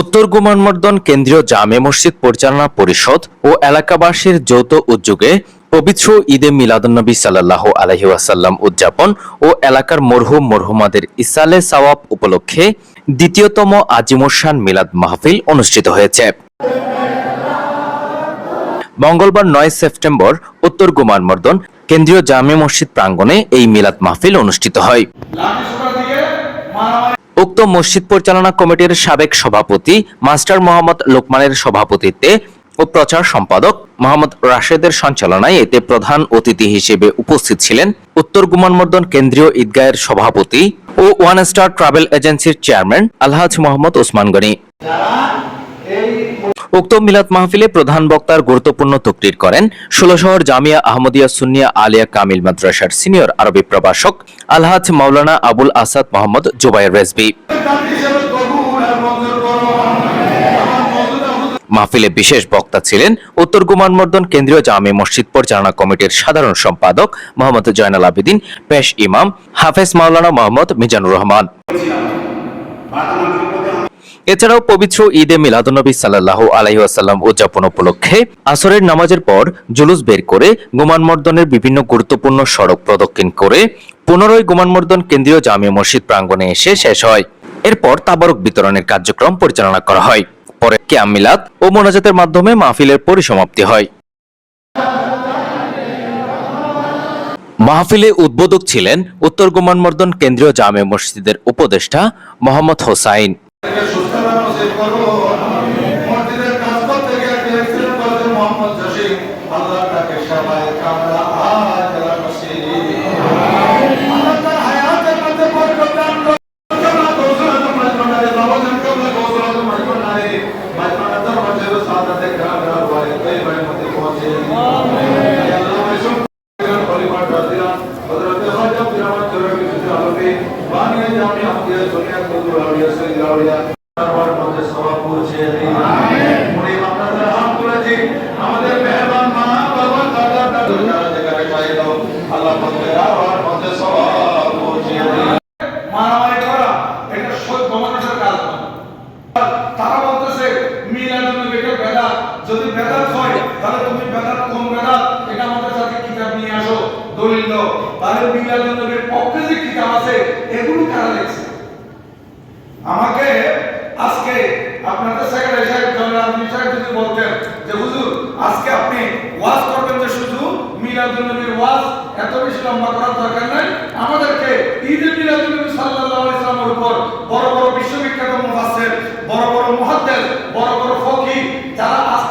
উত্তর গুমানমর্দন কেন্দ্রীয় জামে মসজিদ পরিচালনা পরিষদ ও এলাকাবাসীর যৌথ উদ্যোগে পবিত্র ঈদে মিলাদুন্নবী সাল্লাহ আলহি ওয়াসাল্লাম উদযাপন ও এলাকার মরহুম মরহুমাদের ইসালে সাওয়াব উপলক্ষে দ্বিতীয়তম আজিমুসান মিলাদ মাহফিল অনুষ্ঠিত হয়েছে। মঙ্গলবার নয় সেপ্টেম্বর উত্তর গুমানমর্দন কেন্দ্রীয় জামে মসজিদ প্রাঙ্গণে এই মিলাদ মাহফিল অনুষ্ঠিত হয়। উক্ত মসজিদ পরিচালনা কমিটির সাবেক সভাপতি মাস্টার মোহাম্মদ লোকমানের সভাপতিত্বে ও প্রচার সম্পাদক মোহাম্মদ রাশেদের সঞ্চালনায় এতে প্রধান অতিথি হিসেবে উপস্থিত ছিলেন উত্তর গুমানমর্দন কেন্দ্রীয় ঈদগাহের সভাপতি ও ওয়ান স্টার ট্রাভেল এজেন্সির চেয়ারম্যান আলহাজ মোহাম্মদ ওসমান গনি। উক্ত মিলাদ মাহফিলে প্রধান বক্তার গুরুত্বপূর্ণ তকরির করেন ষোলশহর জামিয়া আহমদিয়া সুন্নিয়া আলিয়া কামিল মাদ্রাসার সিনিয়র আরবি প্রভাষক আলহাজ মাওলানা আবুল আসাদ মোহাম্মদ জুবাইর রেজবি মাহফিলে বিশেষ বক্তা ছিলেন উত্তর গুমানমর্দন কেন্দ্রীয় জামে মসজিদ পরিচালনা কমিটির সাধারণ সম্পাদক মোহাম্মদ জয়নাল আবেদিন, পেশ ইমাম হাফেজ মাওলানা মোহাম্মদ মিজানুর রহমান। এছাড়াও পবিত্র ঈদে মিলাদুন্নবী সাল্লাহ আলাইসাল্লাম উদযাপন উপলক্ষে আসরের নামাজের পর জুলুস বের করে গুমানমর্দনের বিভিন্ন গুরুত্বপূর্ণ সড়ক প্রদক্ষিণ করে পুনরায় গুমানমর্দন কেন্দ্রীয় জামে মসজিদ প্রাঙ্গণে এসে শেষ হয়। এরপর তাবারক বিতরণের কার্যক্রম পরিচালনা করা হয়। পরে কেয়াম মিলাদ ও মোনাজাতের মাধ্যমে মাহফিলের পরিসমাপ্তি হয়। মাহফিলে উদ্বোধক ছিলেন উত্তর গুমানমর্দন কেন্দ্রীয় জামে মসজিদের উপদেষ্টা মোহাম্মদ হোসাইন। সুস্থতা নসিব করো মসজিদের কাজ করতে গিয়ে একটি অ্যাক্সিডেন্ট করেছে মোহাম্মদ জসিম, আল্লাহ তাকে সবাই কামলা আজ নসিব। আল্লাহ তার হায়াতের মধ্যে বরকত দান করো কামলা মধ্যে পৌঁছে হয়, তাহলে তুমি বেদাত কোন বেদাত? এটা আমাদের কিতাব নিয়ে আসো, দলিল দাও। তাহলে যে কিতাব আছে, এগুলো আমাকে আজকে আপনাদের সেক্রেটারি সাহেব জনাব সাহেব যদি বলতেন যে, হুজুর, আজকে আপনি ওয়াজ করবেন যে শুধু মিলাদুল নবীর ওয়াজ এত বেশি লম্বা করার দরকার নাই। আমাদেরকে ঈদে মিলাদুল নবী সাল্লাল্লাহু আলাইহি সাল্লামের উপর বড় বড় বিশ্ববিখ্যাত মুফাসসির, বড় বড় মুহাদ্দিস, বড় বড় ফকি যারা আজ